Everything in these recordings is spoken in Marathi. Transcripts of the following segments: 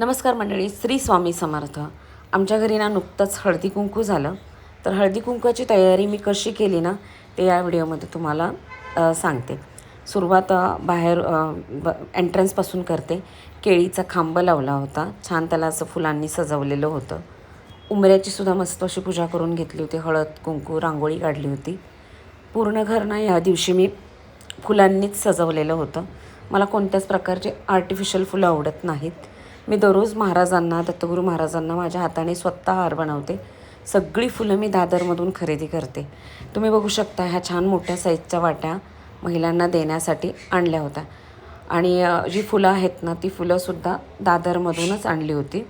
नमस्कार मंडळी श्री स्वामी समर्थ. आमच्या घरी ना नुकतंच हळदी कुंकू झालं. तर हळदी कुंकूची तयारी मी कशी केली ना ते या व्हिडिओमध्ये तुम्हाला सांगते. सुरुवात बाहेर ब एंट्रन्सपासून करते. केळीचा खांब लावला होता. छान त्याला असं फुलांनी सजवलेलं होतं. उमऱ्याची सुद्धा मस्त अशी पूजा करून घेतली होती. हळद कुंकू रांगोळी काढली होती. पूर्ण घर ना या दिवशी मी फुलांनीच सजवलेलं होतं. मला कोणत्याच प्रकारचे आर्टिफिशियल फुलं आवडत नाहीत. मी दररोज महाराजांना दत्तगुरू महाराजांना माझ्या हाताने स्वतः हार बनवते. सगळी फुलं मी दादरमधून खरेदी करते. तुम्ही बघू शकता ह्या छान मोठ्या साईजच्या वाट्या महिलांना देण्यासाठी आणल्या होत्या. आणि जी फुलं आहेत ना ती फुलंसुद्धा दादरमधूनच आणली होती.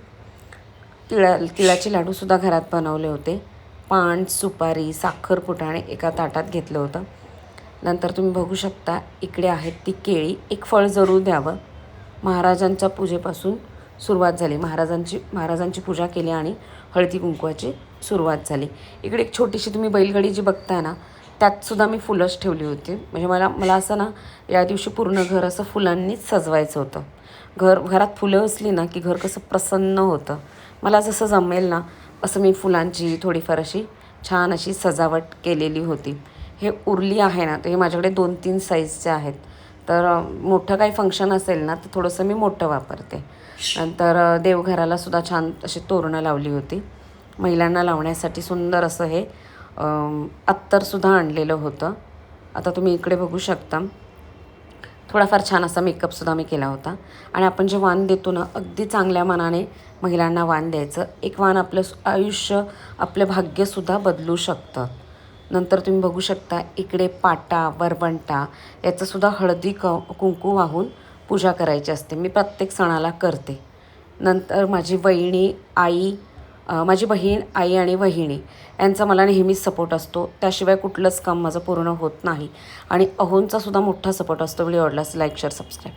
तिळा तिळाचे लाडूसुद्धा घरात बनवले होते. पान सुपारी साखर फुटाणे एका ताटात घेतलं होतं. नंतर तुम्ही बघू शकता इकडे आहेत ती केळी. एक फळ जरूर द्यावं. महाराजांच्या पूजेपासून सुरुवात झाली. महाराजांची महाराजांची पूजा केली आणि हळदी कुंकवाची सुरुवात झाली. इकडे एक छोटीशी तुम्ही बैलगाडी जी बघताय ना त्यातसुद्धा मी फुलंच ठेवली होती. म्हणजे मला मला असं ना या दिवशी पूर्ण घर असं फुलांनीच सजवायचं होतं. घर घरात फुलं असली ना की घर कसं प्रसन्न होतं. मला जसं जमेल ना असं मी फुलांची थोडीफार अशी छान अशी सजावट केलेली होती. हे उरली आहे ना तर हे माझ्याकडे दोन तीन साईजचे आहेत. तर मोठं काही फंक्शन असेल ना तर थोडंसं मी मोठं वापरते. नंतर देवघराला सुद्धा छान अशी तोरणं लावली होती. महिलांना लावण्यासाठी सुंदर असं हे अत्तरसुद्धा आणलेलं होतं. आता तुम्ही इकडे बघू शकता. थोडाफार छान असा मेकअपसुद्धा मी केला होता. आणि आपण जे वाण देतो ना अगदी चांगल्या मनाने महिलांना वाण द्यायचं. एक वाण आपलं आयुष्य आपलं भाग्यसुद्धा बदलू शकतं. नंतर तुम्ही बघू शकता इकडे पाटा वरवंटा याचंसुद्धा हळदी क कुंकू वाहून पूजा करायची असते. मी प्रत्येक सणाला करते. नंतर माझी वहिणी आई माझी बहीण आई आणि वहिणी यांचा मला नेहमीच सपोर्ट असतो. त्याशिवाय कुठलंच काम माझं पूर्ण होत नाही. आणि अहोंचासुद्धा मोठा सपोर्ट असतो. व्हिडिओ आवडला लाईक शेअर सबस्क्राईब.